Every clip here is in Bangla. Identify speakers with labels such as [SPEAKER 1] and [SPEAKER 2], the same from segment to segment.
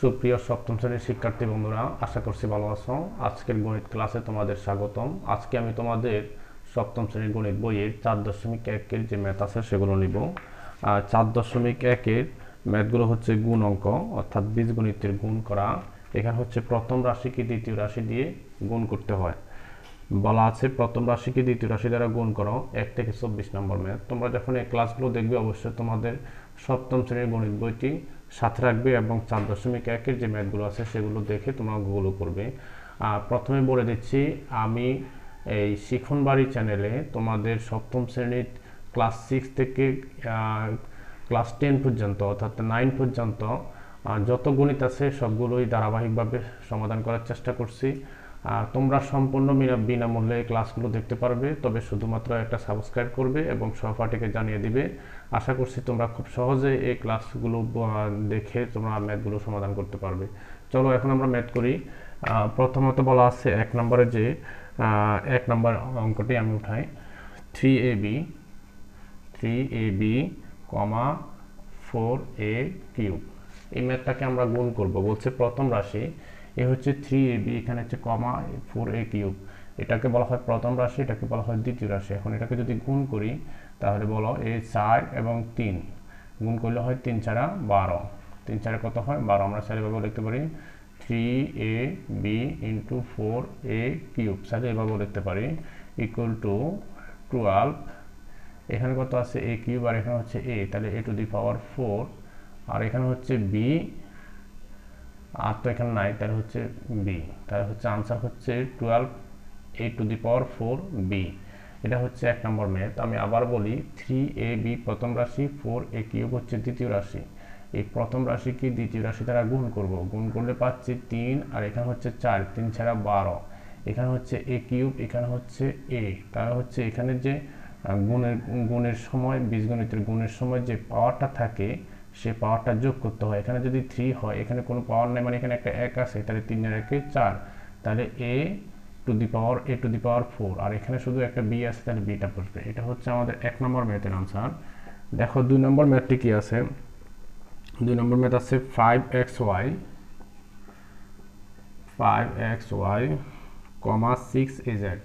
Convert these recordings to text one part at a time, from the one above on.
[SPEAKER 1] সুপ্রিয় সপ্তম শ্রেণির শিক্ষার্থী বন্ধুরা, আশা করছি ভালো আছো। আজকের গণিত ক্লাসে তোমাদের স্বাগতম। আজকে আমি তোমাদের সপ্তম শ্রেণির গণিত বইয়ের চার দশমিক একের যে ম্যাথ আছে সেগুলো নিব। আর চার দশমিক একের ম্যাথগুলো হচ্ছে গুণ অঙ্ক, অর্থাৎ বীজগণিতের গুণ করা। এখানে হচ্ছে প্রথম রাশিকে দ্বিতীয় রাশি দিয়ে গুণ করতে হয়। বলা আছে, প্রথম রাশিকে দ্বিতীয় রাশি দ্বারা গুণ করো, এক থেকে চব্বিশ নম্বর ম্যাথ। তোমরা যখন এই ক্লাসগুলো দেখবে, অবশ্যই তোমাদের সপ্তম শ্রেণির গণিত বইটি সাথে রাখবে এবং চার দশমিক একের যে ম্যাথগুলো আছে সেগুলো দেখে তোমরা গুগলও করবে। প্রথমে বলে দিচ্ছি, আমি এই শিখনবাড়ি চ্যানেলে তোমাদের সপ্তম শ্রেণির ক্লাস সিক্স থেকে ক্লাস টেন পর্যন্ত অর্থাৎ নাইন পর্যন্ত যত গণিত আছে সবগুলোই ধারাবাহিকভাবে সমাধান করার চেষ্টা করছি। তোমরা সম্পূর্ণ বিনামূল্যে ক্লাসগুলো দেখতে পারবে, তবে শুধুমাত্র একটা সাবস্ক্রাইব করবে এবং সহপাঠীকে জানিয়ে দিবে। আশা করছি তোমরা খুব সহজে এই ক্লাসগুলো দেখে তোমরা ম্যাথগুলো সমাধান করতে পারবে। চলো এখন আমরা ম্যাথ করি। প্রথমত বলা আছে এক নম্বরে যে এক নম্বর অঙ্কটি আমি উঠাই। Three A B three A B comma four A cube এই ম্যাথটাকে আমরা গুণ করব। বলছে প্রথম রাশি এ হচ্ছে থ্রি এ বি এখানে হচ্ছে কমা ফোর এ কিউব এটাকে বলা হয় প্রথম রাশি, এটাকে বলা হয় দ্বিতীয় রাশি। এখন এটাকে যদি গুণ করি, তাহলে বলো এ চার এবং তিন। গুণ করলে হয় তিন ছাড়া বারো। তিন ছাড়া কত হয়? বারো। আমরা চার এভাবে লিখতে পারি। Three A B into four A cube সাথে এভাবে লিখতে পারি। ইকুয়াল টু টুয়েলভ এখানে কত আছে? এ কিউব আর এখানে হচ্ছে এ তাহলে A to the power four আর এখানে হচ্ছে বি আর তো এখানে নাই তাহলে হচ্ছে বি তাহলে হচ্ছে আনসার হচ্ছে twelve A to the power four B এটা হচ্ছে এক নম্বর ম্যাথ আমি আবার বলি থ্রি এ বি প্রথম রাশি ফোর এ কিউব হচ্ছে দ্বিতীয় রাশি। এই প্রথম রাশিকে দ্বিতীয় রাশি দ্বারা গুণ করব? গুণ করলে পাচ্ছি তিন, আর এখানে হচ্ছে চার, তিন ছাড়া বারো। এখানে হচ্ছে এ কিউব, এখানে হচ্ছে এ তাহলে হচ্ছে এখানে যে গুণের গুণের সময়, বীজগণিতের গুণের সময় যে পাওয়ারটা থাকে সে পাওয়ারটা যোগ করতে হয়। এখানে যদি থ্রি হয়, এখানে কোনো পাওয়ার নেই মানে এখানে একটা এক আছে, তাহলে তিনের একে চার। তাহলে A to the power A to the power four আর এখানে শুধু একটা বি আছে, তাহলে বিটা বসবে। এটা হচ্ছে আমাদের এক নম্বর ম্যাথের আনসার দেখো, দুই নম্বর ম্যাথটি কি আছে? দুই নম্বর ম্যাথ আছে five X Y five X Y comma six A Z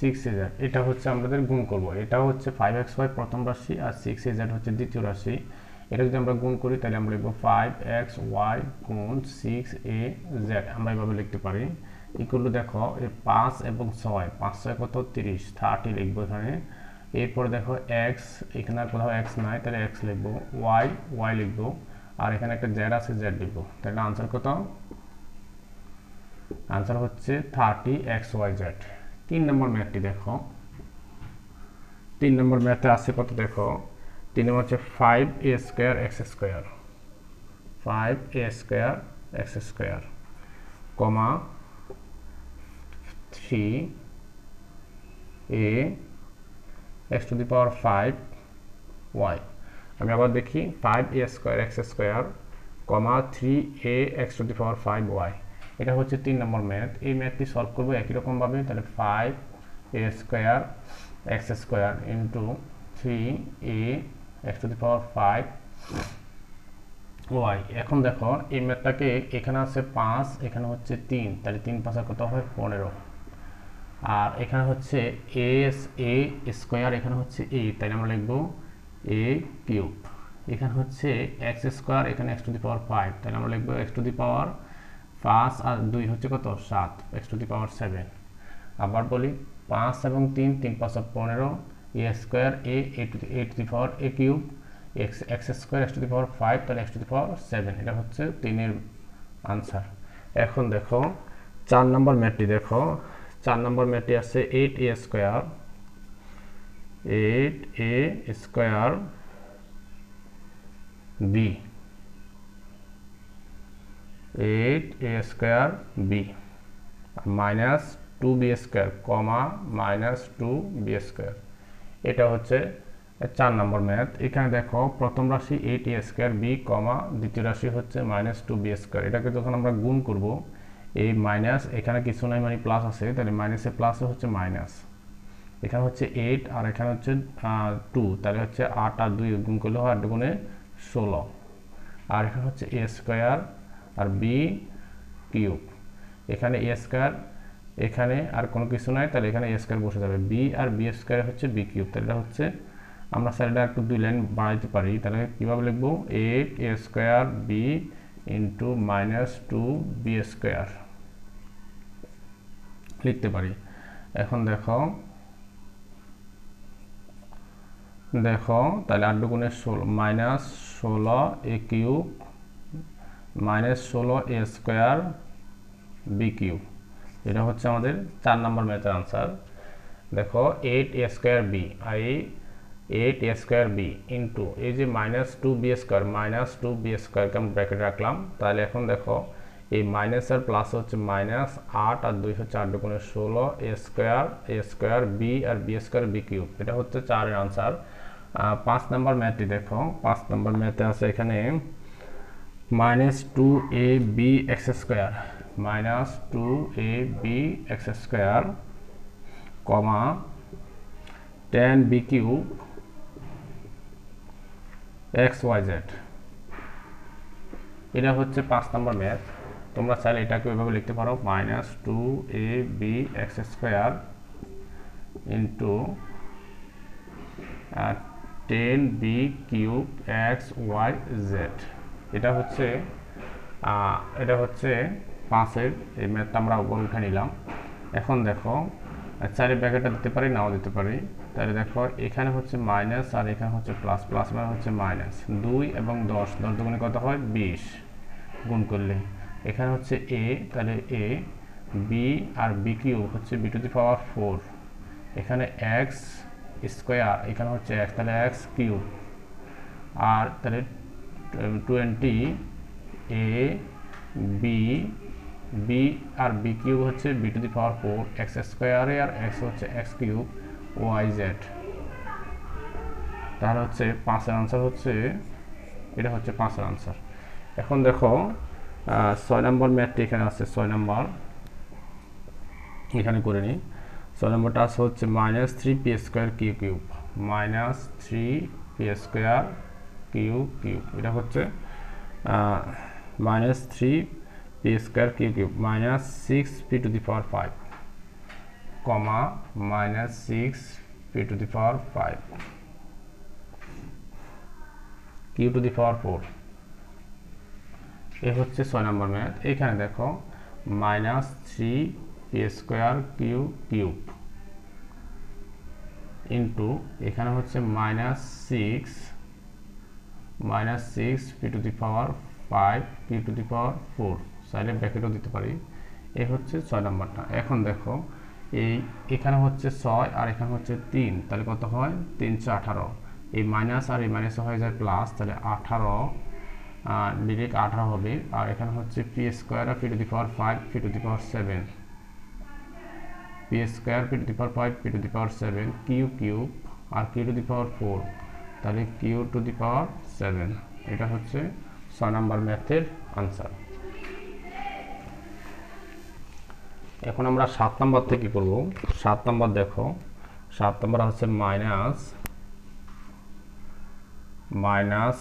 [SPEAKER 1] six A Z এটা হচ্ছে আমাদের গুণ করব। এটা হচ্ছে ফাইভ এক্স ওয়াই প্রথম রাশি আর সিক্স এজেড হচ্ছে দ্বিতীয় রাশি। এটা যদি আমরা গুণ করি, তাহলে আমরা লিখব ফাইভ এক্স ওয়াই গুণ সিক্স এ জেড আমরা এভাবে লিখতে পারি। ইকুয়াল দেখো এই পাঁচ এবং ছয়। পাঁচ ছয় কত? তিরিশ। থার্টি লিখব এখানে। এরপরে দেখো এক্স এখানে আর কোথাও এক্স নাই, তাহলে এক্স লিখব। ওয়াই ওয়াই লিখব। আর এখানে একটা জেড আছে জেড লিখব। তাহলে আনসার কত? আনসার হচ্ছে থার্টি এক্স ওয়াই জেড তিন নম্বর ম্যাথটি দেখো। তিন নম্বর ম্যাথে আছে কত দেখো? তিন নম্বর হচ্ছে five A square X square five A square X square comma three A X to the power five Y আমি আবার দেখি five A square X square comma three A X to the power five Y এটা হচ্ছে তিন নম্বর ম্যাথ এই ম্যাথটি সলভ করব একই রকমভাবে তাহলে five A square X square into three A X to the power five Y এখন দেখো, এই ম্যাথটাকে এখানে আছে পাঁচ, এখানে হচ্ছে তিন, তাহলে তিন পাঁচের কত হয় পনেরো। আর এখানে হচ্ছে এস এ স্কোয়ার এখানে হচ্ছে এ তাই আমরা লিখব এ কিউব এখানে হচ্ছে এক্স স্কোয়ার এখানে X to the power five তাহলে আমরা লিখব এক্স টু দি পাওয়ার পাঁচ আর দুই হচ্ছে কত? সাত। X to the power seven আবার বলি, পাঁচ এবং তিন তিন পাঁচ পনেরো A square A A to the power A cube X X square X to the power five তাহলে X to the power seven এটা হচ্ছে তিনের আনসার এখন দেখো, চার নম্বর ম্যাটটি দেখো। চার নম্বর ম্যাটটি আছে eight A square eight A square B eight A square B minus two B square comma minus two B square এটা হচ্ছে চার নম্বর ম্যাথ এখানে দেখো, প্রথম রাশি eight A square B comma দ্বিতীয় রাশি হচ্ছে মাইনাস টু বি স্কোয়ার এটাকে যখন আমরা গুণ করব, এই মাইনাস এখানে কিছু নাই মানে প্লাস আছে, তাহলে মাইনাসে প্লাসে হচ্ছে মাইনাস এখানে হচ্ছে এইট আর এখানে হচ্ছে টু তাহলে হচ্ছে আট আর দুই গুণ করলে হয় আট গুণে ষোলো। আর এখানে হচ্ছে এ স্কোয়ার আর বি কিউব। এখানে এ স্কোয়ার এখানে আর কোনো কিছু নাই, তাহলে এখানে এ স্কোয়ার বসে যাবে। বি আর বি স্কোয়ার হচ্ছে বি কিউব। তাহলে এটা হচ্ছে, আমরা স্যারটা একটু দুই লাইন বাড়াইতে পারি, তাহলে কীভাবে লিখব? Eight A square B into minus two B square লিখতে পারি। এখন দেখো দেখো, তাহলে আট দুগুণে ষোলো মাইনাস ষোলো এ কিউব মাইনাস ষোলো এ স্কোয়ার বি কিউব। এটা হচ্ছে আমাদের চার নম্বর ম্যাথের আনসার। দেখো, eight A square B I eight A square B into এই যে minus two B square, minus two B স্কোয়ারকে আমি ব্র্যাকেট রাখলাম। তাহলে এখন দেখো, এই মাইনাস আর প্লাস হচ্ছে মাইনাস আট আর দুই হচ্ছে আট দুগুণে ষোলো A square A square B R B square B cube. এটা হচ্ছে চারের আনসার। পাঁচ নম্বর ম্যাথটি দেখো, পাঁচ নম্বর ম্যাথে আছে এখানে minus two A B X square minus two A B X square comma ten B cube X Y Z এটা হচ্ছে পাঁচ নম্বর ম্যাথ তোমরা চাইলে এটাকে ওইভাবে লিখতে পারো। Minus two A B X square into ten B cube X Y Z এটা হচ্ছে এটা হচ্ছে পাঁচের, এই ম্যাথটা আমরা উপর উঠে নিলাম। এখন দেখো চারি ব্যাকেটটা দিতে পারি, নাও দিতে পারি। তাহলে দেখো, এখানে হচ্ছে মাইনাস আর এখানে হচ্ছে প্লাস প্লাস মানে হচ্ছে মাইনাস। দুই এবং দশ দশ দুগুণে কত হয়? বিশ। গুণ করলে। এখানে হচ্ছে এ, তাহলে এ, বি আর বি কিউব হচ্ছে B to the power four. এখানে এক্স স্কোয়ার, এখানে হচ্ছে এক্স তাহলে এক্স কিউব। আর তাহলে টোয়েন্টি এ বি বি আর বি কিউব হচ্ছে B to the power four X স্কোয়ারে আর এক্স হচ্ছে এক্স কিউব ওয়াই জেড তাহলে হচ্ছে পাঁচের আনসার হচ্ছে, এটা হচ্ছে পাঁচের আনসার এখন দেখো ছয় নম্বর ম্যাথটি এখানে আছে, ছয় নম্বর। এখানে করে নিই। ছয় নম্বরটা আছে হচ্ছে minus three P square Q cube minus three P square Q cube এটা হচ্ছে minus three P square Q cube minus six P to the power five comma minus six P to the power five Q to the power four এ হচ্ছে ছয় নম্বর ম্যাথ এখানে দেখো minus three P square Q cube into এখানে হচ্ছে minus six minus six P to the power five P to the power four সাইডে ব্র্যাকেটও দিতে পারি। এ হচ্ছে ছয় নম্বরটা। এখন দেখো, এই এখানে হচ্ছে ছয় আর এখানে হচ্ছে তিন। তাহলে কত হয়? তিনশো আঠারো। এই মাইনাস আর এই মাইনাস হয়ে যায় প্লাস তাহলে আঠারো ডিরেক্ট আঠারো হবে। আর এখানে হচ্ছে P square R P to the power five P to the power seven P square P to the power five P to the power seven Q cube R Q to the power four তাহলে Q to the power seven এটা হচ্ছে ছয় নাম্বার ম্যাথের আনসার এখন আমরা সাত নাম্বার থেকে করব? সাত নাম্বার দেখো। সাত নাম্বার হচ্ছে minus minus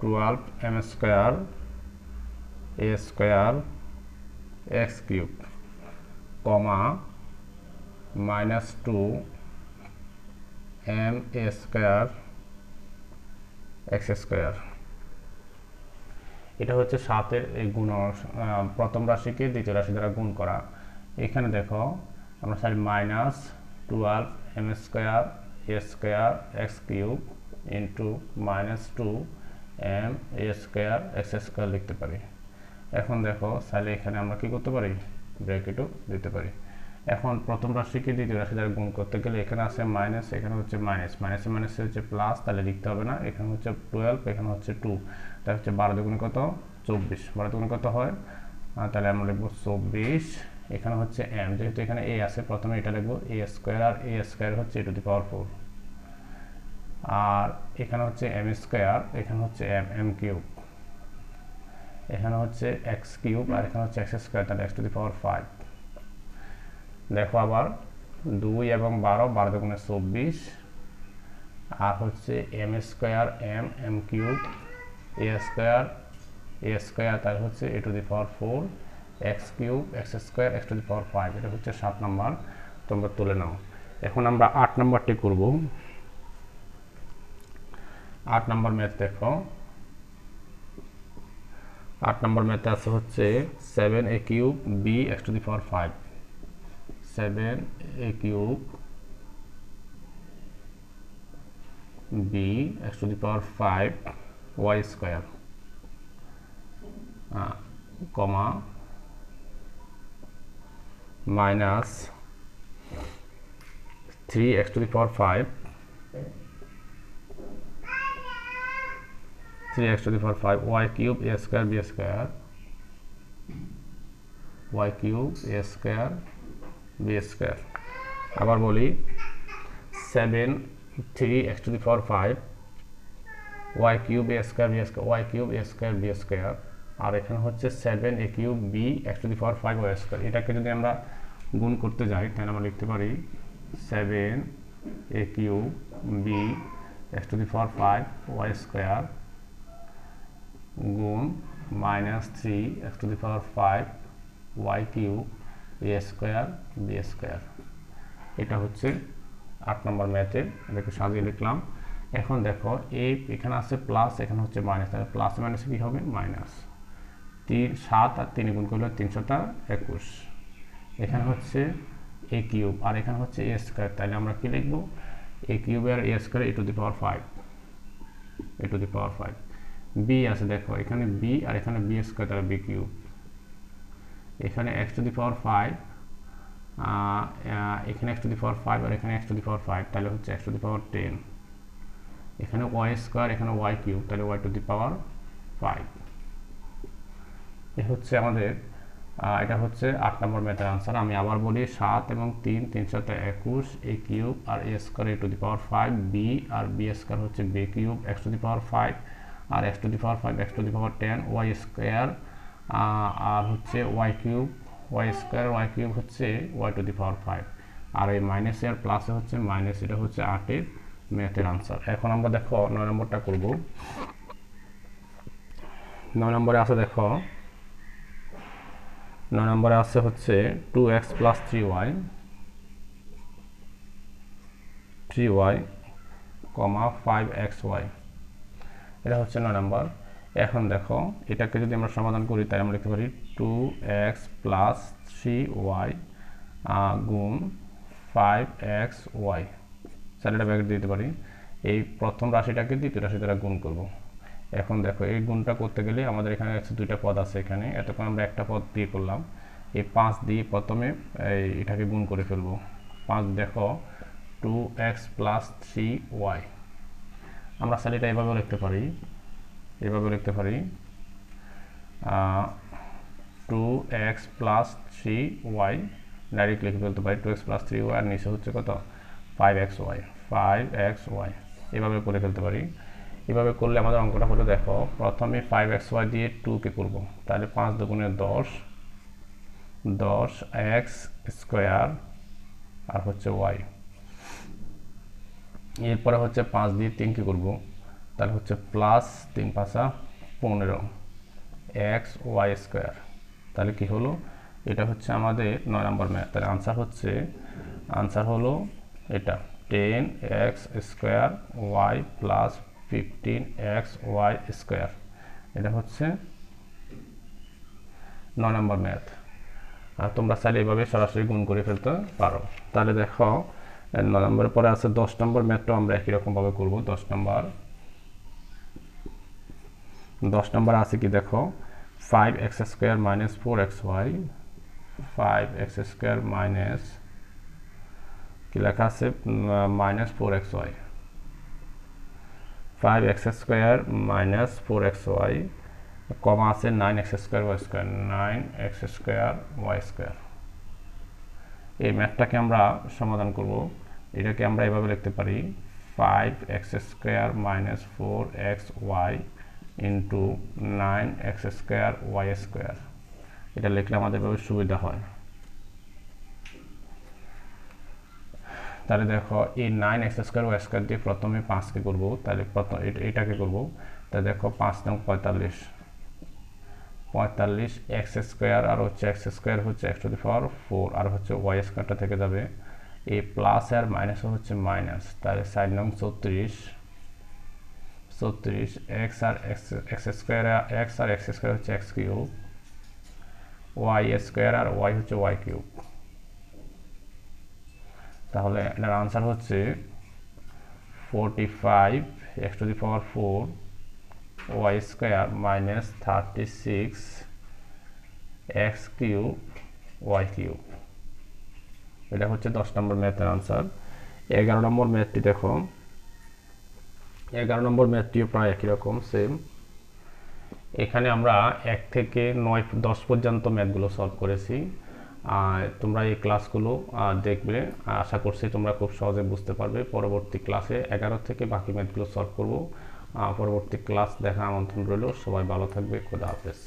[SPEAKER 1] twelve M square A square X cube comma minus two M A square X square এটা হচ্ছে সাতের এই গুণ প্রথম রাশিকে দ্বিতীয় রাশি দ্বারা গুণ করা। এখানে দেখো, আমরা সারি minus twelve M square A square X cube into minus two M A square X square লিখতে পারি। এখন দেখো, তাহলে এখানে আমরা কি করতে পারি? ব্র্যাকেটও দিতে পারি। এখন প্রথম রাশিকে দ্বিতীয় রাশি দ্বারা গুণ করতে গেলে এখানে আছে মাইনাস এখানে হচ্ছে মাইনাস মাইনাসে মাইনাসে হচ্ছে প্লাস তাহলে লিখতে হবে না। এখানে হচ্ছে টুয়েলভ এখানে হচ্ছে টু তাহলে হচ্ছে বারো দুগুণে কত? চব্বিশ। বারো দুগুণে কত হয়? তাহলে আমরা লিখব চব্বিশ। এখানে হচ্ছে এম যেহেতু এখানে এ আছে, প্রথমে এটা লিখব এ স্কোয়ার আর এ স্কোয়ার হচ্ছে A to the power four আর এখানে হচ্ছে এম স্কোয়ার এখানে হচ্ছে এম এম কিউব এখানে হচ্ছে এক্স কিউব আর এখানে হচ্ছে এক্স স্কোয়ার তাহলে X to the power five দেখো আবার দুই এবং বারো বারো দুগুণে চব্বিশ, আর হচ্ছে M square M M cube A square A square তাহলে হচ্ছে A to the power four X cube X square X to the power five এটা হচ্ছে সাত নাম্বার। তোমরা তুলে নাও। এখন আমরা আট নাম্বারটি করব। আট নাম্বার ম্যাথ দেখো। আট নম্বর ম্যাথে আছে হচ্ছে seven A cube B X to the power five seven A cube B X to the power five Y square comma minus three X to the power five 3x to the power 5 y cube, a square, b square. Y cube, a square. B square আবার বলি 7 3x to the power 5 y cube a square b square y cube a square b square আর এখানে হচ্ছে 7 a cube b x to the power 5 y square এটাকে যদি আমরা গুণ করতে যাই তাহলে আমরা লিখতে পারি 7 a cube b x to the power 5 y square গুণ minus three X to the power five Y Q A square B square এটা হচ্ছে আট নম্বর ম্যাথের এটাকে সাজিয়ে লিখলাম। এখন দেখো, এ এখানে আছে প্লাস এখানে হচ্ছে মাইনাস তাহলে প্লাস মাইনাস কী হবে? মাইনাস তিন, সাত আর তিন গুণ করলে তিনশোটা একুশ। এখানে হচ্ছে এ কিউব, আর এখানে হচ্ছে এ স্কোয়ার তাহলে আমরা কী লিখব? এ কিউবের A square A to the power five. A to the power five. B আছে, দেখো, এখানে বি আর এখানে বি স্কোয়ার তাহলে বি কিউব। এখানে X to the power five এখানে X to the power five আর এখানে X to the power five তাহলে হচ্ছে X to the power ten এখানে ওয়াই স্কোয়ার এখানে ওয়াই কিউব তাহলে Y to the power five এ হচ্ছে আমাদের এটা হচ্ছে আট নম্বর ম্যাথের আনসার আমি আবার বলি সাত এবং তিন তিনশোটা একুশ এ cube R A square A to the power five B R B square হচ্ছে B cube X to the power five R X to the power five X to the power ten Y square আর হচ্ছে Y cube Y square Y cube হচ্ছে Y to the power five. আর এই মাইনাস এর প্লাসে হচ্ছে মাইনাস এটা হচ্ছে আটের ম্যাথের আনসার এখন আমরা দেখো নয় নম্বরটা করব। নয় নম্বরে আছে দেখো, নয় নম্বরে আছে হচ্ছে two X plus three Y three Y comma five X Y এটা হচ্ছে নয় নাম্বার। এখন দেখো, এটাকে যদি আমরা সমাধান করি তাই আমরা লিখতে পারি two X plus three Y গুণ five X Y sir bracket দিতে পারি। এই প্রথম রাশিটাকে দ্বিতীয় রাশি দ্বারা গুণ করব। এখন দেখো, এই গুণটা করতে গেলে আমাদের এখানে দুইটা পদ আছে এখানে। এতক্ষণ আমরা একটা পদ দিয়ে করলাম। এই পাঁচ দিয়ে প্রথমে, এই, এটাকে গুণ করে ফেলব। পাঁচ দেখো two X plus three Y আমরা স্যার, এটা এভাবেও লিখতে পারি। এভাবে লিখতে পারি। Two X plus three Y direct লিখে ফেলতে পারি। Two X plus three Y আর নিচে হচ্ছে কত? Five X Y five X Y এভাবে করে ফেলতে পারি। এভাবে করলে আমাদের অঙ্কটা হলো দেখো, প্রথমে ফাইভ এক্স ওয়াই দিয়ে টুকে করব। তাহলে পাঁচ দুগুণে দশ দশ এক্স স্কোয়ার আর হচ্ছে ওয়াই এরপরে হচ্ছে পাঁচ দিয়ে তিন তিনকে করব। তাহলে হচ্ছে প্লাস তিন পাঁচা পনেরো এক্স ওয়াই স্কোয়ার তাহলে কি হলো? এটা হচ্ছে আমাদের নয় নম্বর ম্যাথ তাহলে আনসার হচ্ছে আনসার হলো এটা ten X square Y plus fifteen X Y square এটা হচ্ছে নয় নম্বর ম্যাথ আর তোমরা চাইলে এভাবে সরাসরি গুণ করে ফেলতে পারো। তাহলে দেখো ন নম্বরের পরে আছে দশ নম্বর ম্যাথটাও আমরা একই রকমভাবে করব। দশ নম্বর দশ নম্বর আছে কি দেখো? Five X square minus four X Y five X square minus কি লেখা আছে? Minus four X Y five X square minus four X Y comma আছে nine X square Y square nine X square Y square এই ম্যাথটাকে আমরা সমাধান করব। এটাকে আমরা এভাবে লিখতে পারি five x square minus four x y into nine x square y square এটা লিখলে আমাদের এভাবে সুবিধা হয়। তাহলে দেখো, এই nine x square y square দিয়ে প্রথমে পাঁচকে করব, তাহলে প্রথম এটাকে করব। তা দেখো, পাঁচ নং পঁয়তাল্লিশ। পঁয়তাল্লিশ এক্স স্কোয়ার আর হচ্ছে এক্স স্কোয়ার হচ্ছে x to the power four আর হচ্ছে ওয়াই স্কোয়ারটা থেকে যাবে। এই প্লাস আর মাইনাস হচ্ছে মাইনাস তাহলে সাইড নং চৌত্রিশ চৌত্রিশ, এক্স আর এক্স এক্স স্কোয়ার, এক্স আর এক্স স্কোয়ার হচ্ছে এক্স কিউব, ওয়াই স্কোয়ার আর ওয়াই হচ্ছে ওয়াই কিউব। তাহলে এটার আনসার হচ্ছে forty five x to the power four y square minus thirty six x cube y cube এটা হচ্ছে দশ নম্বর ম্যাথের আনসার এগারো নম্বর ম্যাথটি দেখো। এগারো নম্বর ম্যাথটিও প্রায় একই রকম সেম এখানে আমরা এক থেকে নয়, দশ পর্যন্ত ম্যাথগুলো সলভ করেছি। তোমরা এই ক্লাসগুলো দেখবে, আশা করছি তোমরা খুব সহজে বুঝতে পারবে। পরবর্তী ক্লাসে এগারো থেকে বাকি ম্যাথগুলো সলভ করব। পরবর্তী ক্লাস দেখা আমন্ত্রণ রইল। সবাই ভালো থাকবে। খোদা হাফেজ।